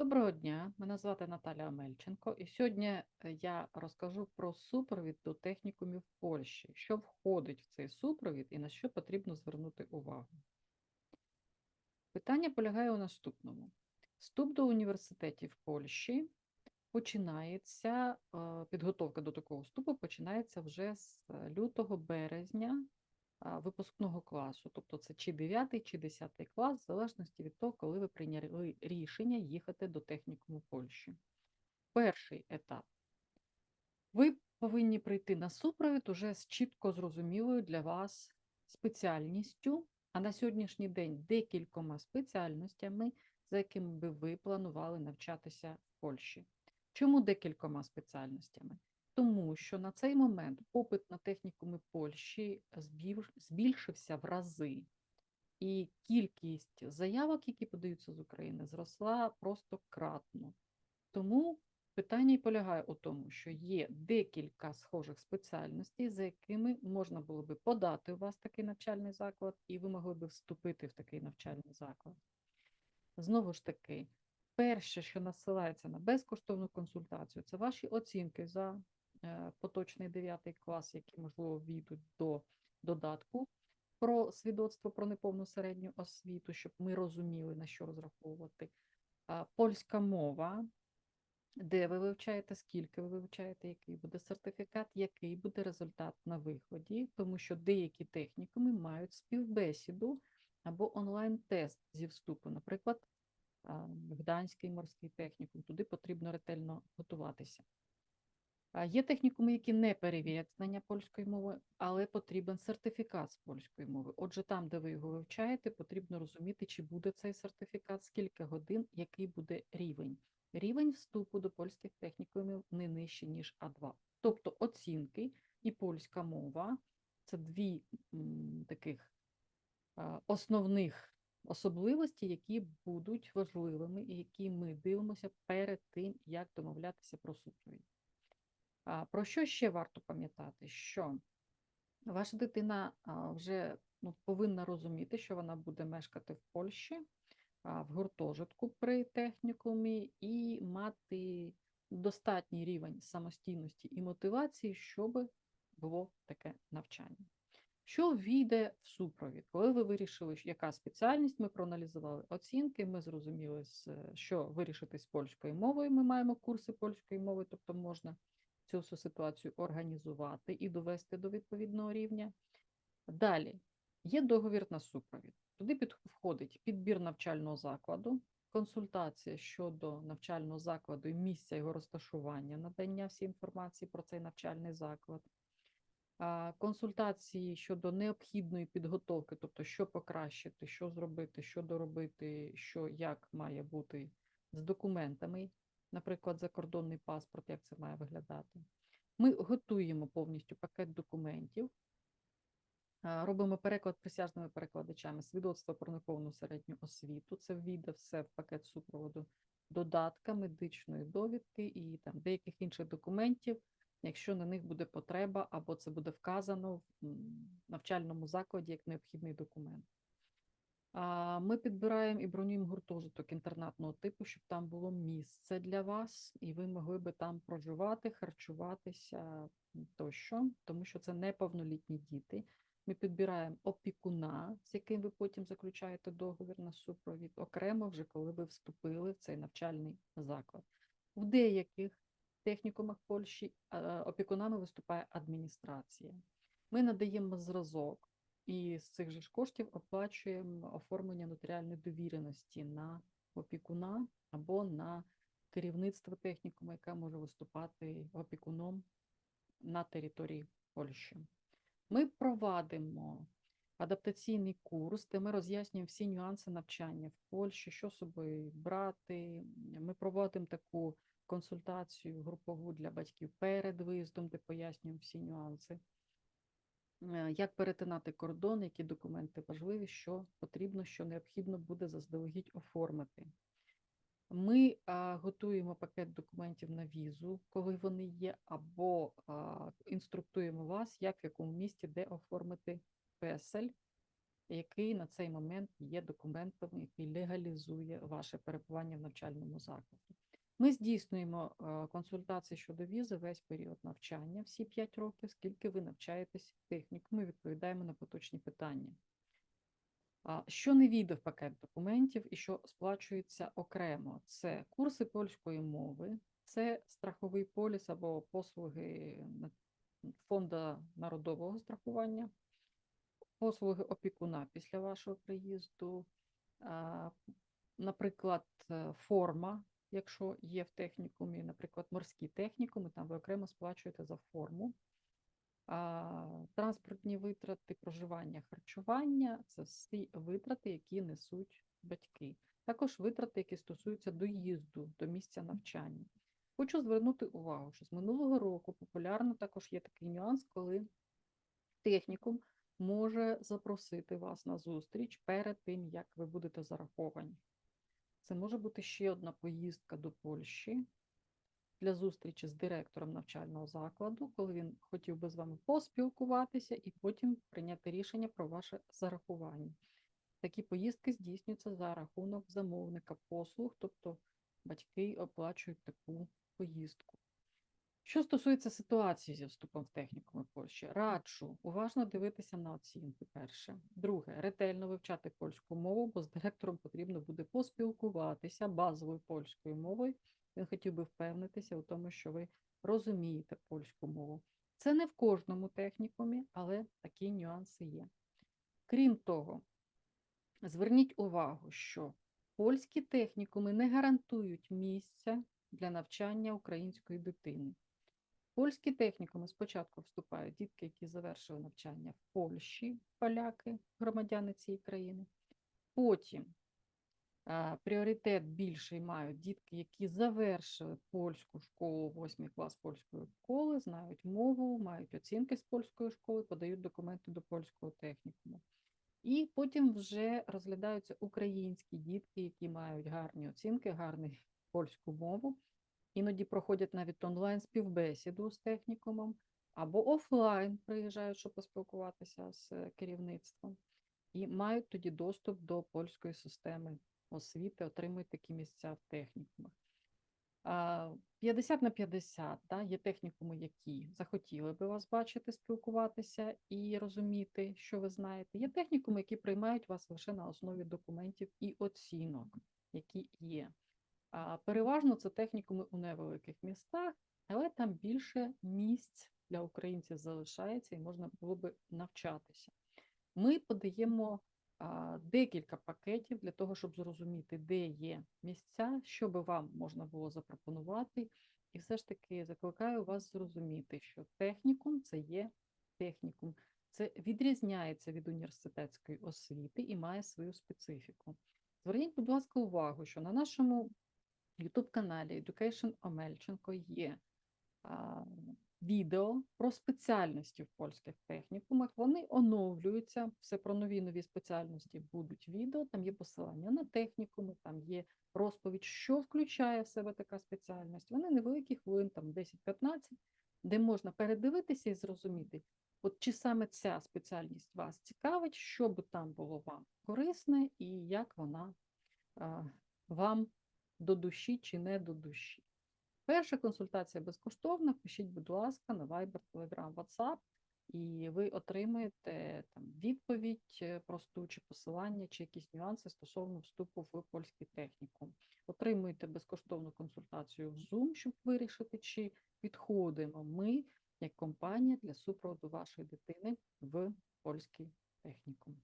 Доброго дня, мене звати Наталя Амельченко, і сьогодні е, я розкажу про супровід до технікумів Польщі, що входить в цей супровід і на що потрібно звернути увагу. Питання полягає у наступному: вступ до університетів Польщі починається, е, підготовка до такого вступу починається вже з лютого березня а, випускного класу, тобто це чи 9, чи 10 клас, в залежності від того, коли ви прийняли рішення їхати до технікуму Польщі. Перший етап. Ви повинні прийти на супровід уже з чітко зрозумілою для вас спеціальністю, а на сьогоднішній день декількома спеціальностями, за якими би ви планували навчатися в Польщі. Чому декількома спеціальностями? Тому що на цей момент попит на технікуми Польщі збільшився в рази, і кількість заявок, які подаються з України, зросла просто кратно. Тому питання і полягає у тому, що є декілька схожих спеціальностей, за якими можна було би подати у вас такий навчальний заклад, і ви могли би вступити в такий навчальний заклад. Знову ж таки, перше, що насилається на безкоштовну консультацію, це ваші оцінки за поточний 9 клас, які, можливо, війдуть до додатку про свідоцтво про неповну середню освіту, щоб ми розуміли, на що розраховувати. Польська мова, де ви вивчаєте, скільки ви вивчаєте, який буде сертифікат, який буде результат на виході, тому що деякі технікуми мають співбесіду або онлайн-тест зі вступу, наприклад, Гданський морський технікум, туди потрібно ретельно готуватися. Є технікуми, які не перевірять знання польської мови, але потрібен сертифікат з польської мови. Отже, там, де ви його вивчаєте, потрібно розуміти, чи буде цей сертифікат, скільки годин, який буде рівень. Рівень вступу до польських технікумів не нижче, ніж А2. Тобто оцінки і польська мова це дві м, таких основних особливості, які будуть важливими і які ми дивимося перед тим, як домовлятися про супровід. Про що ще варто пам'ятати? Що ваша дитина вже ну, повинна розуміти, що вона буде мешкати в Польщі, в гуртожитку при технікумі і мати достатній рівень самостійності і мотивації, щоб було таке навчання. Що війде в супровід? Коли ви вирішили, яка спеціальність, ми проаналізували оцінки, ми зрозуміли, що вирішити з польською мовою. Ми маємо курси польської мови, тобто можна цю всю ситуацію організувати і довести до відповідного рівня. Далі є договір на супровід. Туди входить підбір навчального закладу, консультація щодо навчального закладу і місця його розташування, надання всієї інформації про цей навчальний заклад, консультації щодо необхідної підготовки, тобто що покращити, що зробити, що доробити, що як має бути з документами, наприклад, закордонний паспорт, як це має виглядати. Ми готуємо повністю пакет документів, робимо переклад присяжними перекладачами, свідоцтво про неповну середню освіту. Це війде все в пакет супроводу, додатка, медичної довідки і там деяких інших документів, якщо на них буде потреба, або це буде вказано в навчальному закладі як необхідний документ. Ми підбираємо і бронюємо гуртожиток інтернатного типу, щоб там було місце для вас, і ви могли би там проживати, харчуватися тощо, тому що це неповнолітні діти. Ми підбираємо опікуна, з яким ви потім заключаєте договір на супровід, окремо вже коли ви вступили в цей навчальний заклад. В деяких технікумах Польщі е, опікунами виступає адміністрація. Ми надаємо зразок і з цих же ж коштів оплачуємо оформлення нотаріальної довіреності на опікуна або на керівництво технікуму, яке може виступати опікуном на території Польщі. Ми провадимо адаптаційний курс, де ми роз'яснюємо всі нюанси навчання в Польщі, що собою брати. Ми проводимо таку консультацію групову для батьків перед виїздом, де пояснюємо всі нюанси. Е, Як перетинати кордон, які документи важливі, що потрібно, що необхідно буде заздалегідь оформити. Ми готуємо пакет документів на візу, коли вони є, або інструктуємо вас, як в якому місті де оформити песель який на цей момент є документом, який легалізує ваше перебування в навчальному закладі. Ми здійснюємо е, консультації щодо візи весь період навчання, всі 5 років, скільки ви навчаєтесь в технікумі, відповідаємо на поточні питання. Що не війде в пакет документів і що сплачується окремо, це курси польської мови, це страховий поліс або послуги фонду народового страхування, послуги опікуна після вашого приїзду, наприклад, е, форма, якщо є в технікумі, наприклад, морські технікуми, там ви окремо сплачуєте за форму. Транспортні витрати, проживання, харчування це всі витрати, які несуть батьки. Також витрати, які стосуються доїзду до місця навчання. Хочу звернути увагу, що з минулого року популярно також є такий нюанс, коли технікум може запросити вас на зустріч перед тим, як ви будете зараховані. Це може бути ще одна поїздка до Польщі для зустрічі з директором навчального закладу, коли він хотів би з вами поспілкуватися і потім прийняти рішення про ваше зарахування. Такі поїздки здійснюються за рахунок замовника послуг, тобто батьки оплачують таку поїздку. Що стосується ситуації зі вступом в технікуми Польщі, раджу уважно дивитися на оцінки. Перше. Друге, ретельно вивчати польську мову, бо з директором потрібно буде поспілкуватися базовою польською мовою. Він хотів би впевнитися у тому, що ви розумієте польську мову. Це не в кожному технікумі, але такі нюанси є. Крім того, зверніть увагу, що польські технікуми не гарантують місця для навчання української дитини. Польські технікуми спочатку вступають дітки, які завершили навчання в Польщі, поляки, громадяни цієї країни. Потім а, пріоритет більший мають дітки, які завершили польську школу, 8 клас польської школи, знають мову, мають оцінки з польської школи, подають документи до польського технікуму. І потім вже розглядаються українські дітки, які мають гарні оцінки, гарну польську мову. Іноді проходять навіть онлайн співбесіду з технікумом, або офлайн приїжджають, щоб поспілкуватися з керівництвом, і мають тоді доступ до польської системи освіти, отримують такі місця в технікумах. А, 50 на 50, да, є технікуми, які захотіли би вас бачити, спілкуватися і розуміти, що ви знаєте. Є технікуми, які приймають вас лише на основі документів і оцінок, які є. Переважно це технікуми у невеликих містах, але там більше місць для українців залишається і можна було би навчатися. Ми подаємо декілька пакетів для того, щоб зрозуміти, де є місця, що би вам можна було запропонувати. І все ж таки закликаю вас зрозуміти, що технікум це є технікум. Це відрізняється від університетської освіти і має свою специфіку. Зверніть, будь ласка, увагу, що на нашому youtube каналі Education Омельченко є а, відео про спеціальності в польських технікумах. Вони оновлюються. Все про нові нові спеціальності будуть відео. Там є посилання на технікуми, там є розповідь, що включає в себе така спеціальність. Вони невеликі хвилин, там 10-15, де можна передивитися і зрозуміти, от чи саме ця спеціальність вас цікавить, що би там було вам корисне і як вона а, вам до душі чи не до душі. Перша консультація безкоштовна. Пишіть, будь ласка, на Viber, Telegram, WhatsApp, і ви отримаєте там відповідь е, просту чи посилання, чи якісь нюанси стосовно вступу в польський технікум. Отримуєте безкоштовну консультацію в Zoom, щоб вирішити, чи підходимо ми як компанія для супроводу вашої дитини в польський технікум.